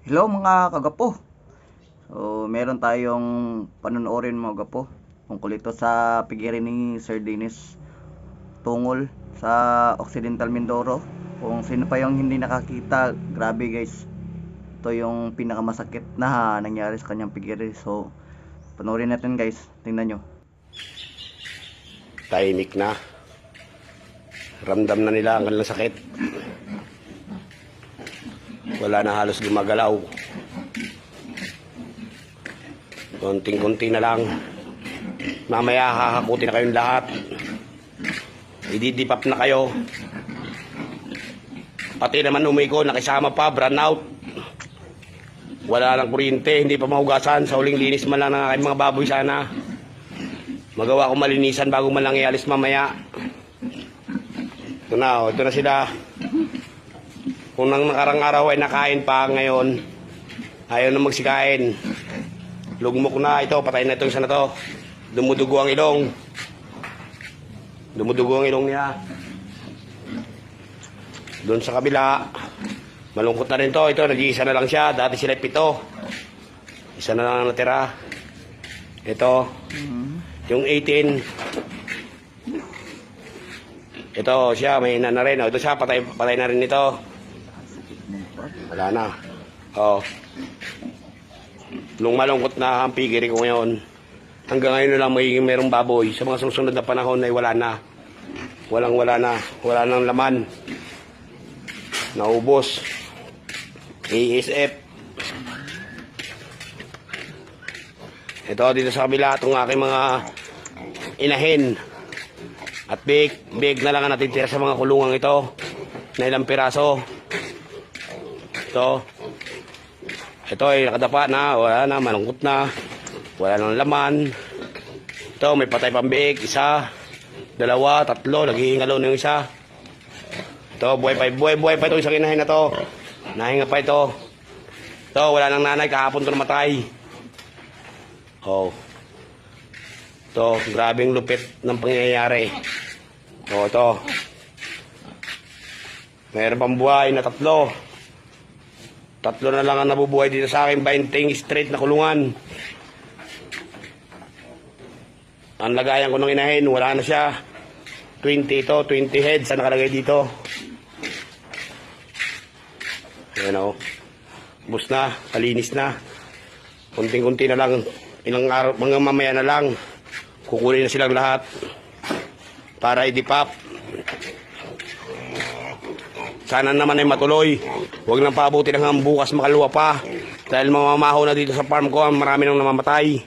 Hello mga kagapo. So, meron tayong panunorin mga kagapo tungkol ito sa pigirin ni Sir Dennis Tungol sa Occidental Mindoro. Kung sino pa yung hindi nakakita, grabe guys. Ito yung pinakamasakit na nangyari sa kanyang pigiri. So, panoorin natin guys. Tingnan nyo. tahimik na. Ramdam na nila ang kanilang sakit. Wala na halos gumagalaw. Konting-konti na lang. Mamaya hahakutin na kayong lahat. Ididipap na kayo. Pati naman umiko, nakisama pa, brand out. Wala lang kuryente, hindi pa mahugasan. Sa huling linis man lang ng aking mga baboy sana. Magawa ko malinisan bago man lang ialis mamaya. Ito na, oh, ito na sila. Kung nang nakarang araw ay nakain pa ngayon, ayaw na magsikain. Lugmok na ito, patay na ito isa na to. Dumudugo ang ilong. Dumudugo ang ilong niya. Doon sa kabila, malungkot na rin to. Ito, nag-iisa na lang siya. Dati sila pito. Isa na lang natira. Ito, yung 18. Ito siya, may ina na rin. Ito siya, patay, patay na rin ito. Wala na. Oh. Nung malungkot na ang pigiri ko ngayon, hanggang ngayon na lang magiging merong baboy. Sa mga susunod na panahon ay wala na. Walang wala na. Wala nang laman. Naubos. ASF. Ito dito sa kabila, itong aking mga inahin. At big, big na lang ang natitira sa mga kulungang ito. Na ilang piraso. Ito. Ito ay nakadapa na, wala na, malungkot na. Wala nang laman. Ito, may patay pang biik, isa, dalawa, tatlo, naghihingalo na yung isa. Ito, buhay pa, buhay, buhay pa ito, isang inahin na to. Nahinga pa ito. Ito, wala nang nanay, kahapon ito namatay. Oh. Ito, grabing lupit ng pangyayari. Oh, ito. Mayroon pang buhay na tatlo. Tatlo na lang ang nabubuhay dito sa akin, 20 straight na kulungan. Ang lagayan ko ng inahin, wala na siya. 20 ito, 20 heads ang nakalagay dito. Ayan o. Bus na, kalinis na. Kunting-kunti na lang. Ilang araw, mga mamaya na lang. Kukunin na silang lahat. Para idipap. Sana naman ay matuloy. Huwag nang paabuti hanggang bukas makaluwa pa. Dahil mamamaho na dito sa farm ko, marami nang namamatay.